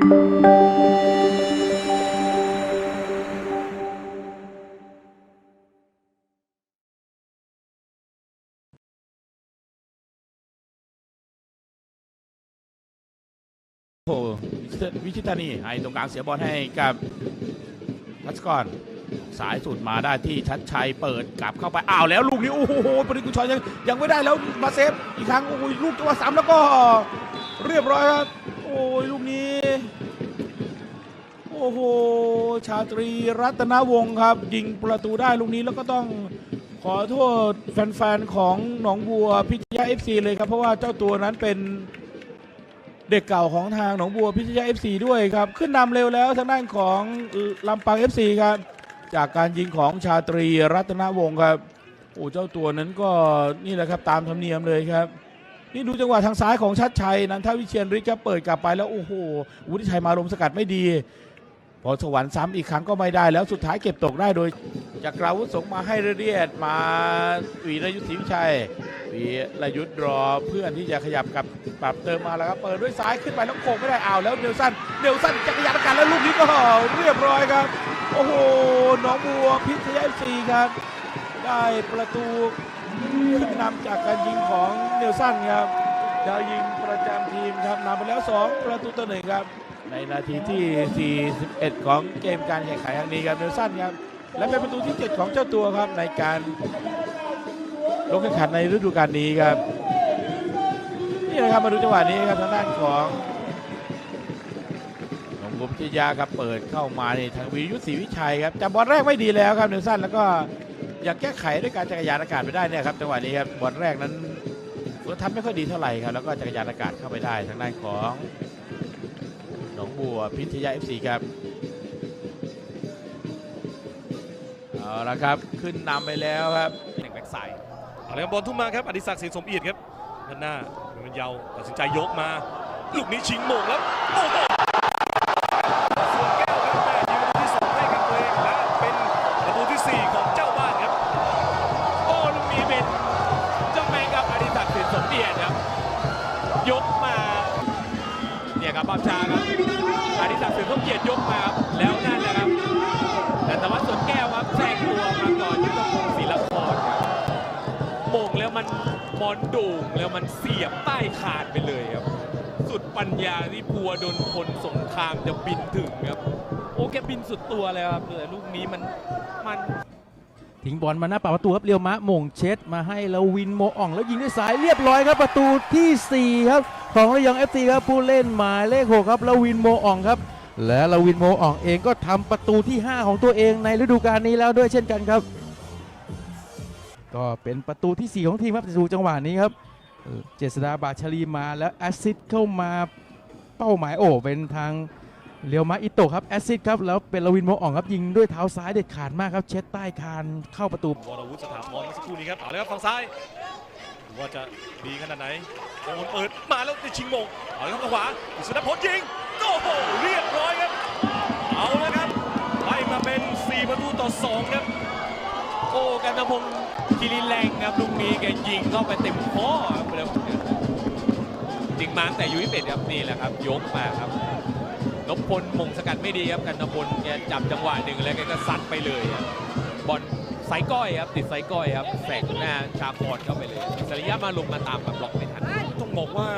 โอ้วิชิตานีให้ตรงกลางเสียบอลให้กับทัชกรสายสุดมาได้ที่ชัดชัยเปิดกลับเข้าไปอ้าวแล้วลูกนี้โอ้โหปริกุชรยังยังไม่ได้แล้วมาเซฟอีกครั้งโอ้ยลูกจังหวะสามแล้วก็เรียบร้อยครับโอ้ยลูกนี้ โอ้โห ชาตรีรัตนวงศ์ครับ ยิงประตูได้ลูกนี้แล้วก็ต้องขอโทษแฟนๆ ของหนองบัวพิทยาเอฟซีเลยครับ เพราะว่าเจ้าตัวนั้นเป็นเด็กเก่าของทางหนองบัวพิทยาเอฟซีด้วยครับ ขึ้นนำเร็วแล้วทางด้านของลำปางเอฟซีครับ จากการยิงของชาตรีรัตนวงศ์ครับโอ้เจ้าตัวนั้นก็นี่แหละครับตามธรรมเนียมเลยครับนี่ดูจังหวะทางซ้ายของชัดชัยนันทวิเชียนฤทธิ์ครับเปิดกลับไปแล้วโอ้โหวุฒิชัยมาลมสกัดไม่ดี พอสวรรค์ซ้ำอีกครั้งก็ไม่ได้แล้วสุดท้ายเก็บตกได้โดยจากราวุธส่งมาให้เรียดมาวีรยุทธศรีวิชัยวีรยุทธรอเพื่อนที่จะขยับกับปรับเติมมาแล้วครับเปิดด้วยซ้ายขึ้นไปแล้วโขกไม่ได้อ้าวแล้วเนลสันเนลสันจักรยานกันแล้วลูกนี้ก็เรียบร้อยครับ โอ้โหหนองบัวพิทยาซีครับ ได้ประตูขึ้นนำจากการยิงของเนลสันครับดาวยิงประจำทีมครับนำไปแล้ว 2 ประตูต่อหนึ่งครับ ในนาทีที่ 41 ของเกมการแข่งขันครั้งนี้ครับเนลสันครับ และเป็นประตูที่ 7 ของเจ้าตัวครับในการลงแข่งขันในฤดูกาลนี้ครับ นี่นะครับมาดูจังหวะนี้ครับทางด้านของหนองบัวพิยาครับเปิดเข้ามาในทางวียุทธศรีวิชัยครับจับบอลแรกไม่ดีแล้วครับเนลสันแล้วก็อยากแก้ไขด้วยการจักรยานอากาศไปได้เนี่ยครับจังหวะนี้ครับบอลแรกนั้นก็ทำไม่ค่อยดีเท่าไหร่ครับแล้วก็จักรยานอากาศเข้าไปได้ทางด้านของ นองบัวพิทยาเอฟซีครับเอาละครับขึ้นนำไปแล้วครับแข่งแบ็กไซด์เอาละครับบอลทุ่มมาครับอดิศักดิ์ศรีสมเอียดครับด้านหน้าเป็นยาวตัดสินใจยกมา ลูกนี้ชิงโมงแล้วโอ้โหส่วนแก้วครับแม่ยิงประตูที่สองให้กับตัวเองและเป็นประตูที่สี่ของเจ้าบ้านครับโอ้ลูกนี้เป็นเจ้าแมงกับอดิศักดิ์สินสมเดียดครับยกมาเนี่ยครับภาพช้าครับ ยกมาครับแล้วนั่นแหละครับแต่ธวัชสวนแก้วครับแทรกตัวมาก่อนยุทธพงศ์ศิลปรครับโมงแล้วมันบอลโด่งแล้วมันเสียบใต้คานไปเลยครับ สุดปัญญาที่พัวดนพลสงครามจะบินถึงครับ โอ้แกบินสุดตัวเลยครับแต่ลูกนี้มันมันทิ้งบอลมาหน้าปากประตูครับเรียวมะม่งเช็ดมาให้แล้ววินโมอ่องแล้วยิงด้วยสายเรียบร้อยครับประตูทีสี่4 ครับ ของระยอง FC ครับผู้เล่นหมายเลข6ครับแล้ววินโมอ่องครับ และลาวินโมอ่องเองก็ทำประตูที่ 5 ของตัวเองในฤดูกาลนี้แล้วด้วยเช่นกันครับ ก็เป็นประตูทีสี่ 4 ของทีมครับดูจังหวะนี้ครับ เจษดาบาชลีมาแล้วแอสซิดเข้ามาเป้าหมายโอ้เป็นทางเรียวมะอิโตครับแอสซิดครับแล้วเป็นลาวินโมอ่องครับยิงด้วยเท้าซ้ายเด็ดขาดมากครับ เช็ดใต้คานเข้าประตูวรวุฒิสถาพรเมื่อสักครู่นี้ครับเอาละครับฝั่งซ้ายว่าจะดีขนาดไหนโอนเปิดมาแล้วได้ชิงโมงเอาละครับทางขวาอิสระพลยิง โอ้โหเรียบร้อยครับ เอาละครับไล่มาเป็น 4 ประตูต่อ 2 ครับ โอ้กันตะพงศ์คิรินแรงครับลูกนี้แกยิงเข้าไปเต็มข้อครับแล้วจริงมาตั้งแต่ยูยี่สิบครับนี่แหละครับยกมาครับนพพลมงสกัดไม่ดีครับกันตะพลแกจับจังหวะหนึ่งแล้วแกก็ซัดไปเลยครับบอลไซก้อยครับติดไซก้อยครับแสกหน้าชาคอนเข้าไปเลยสริยะมาลงมาตามกับบล็อกไม่ทันต้องบอกว่า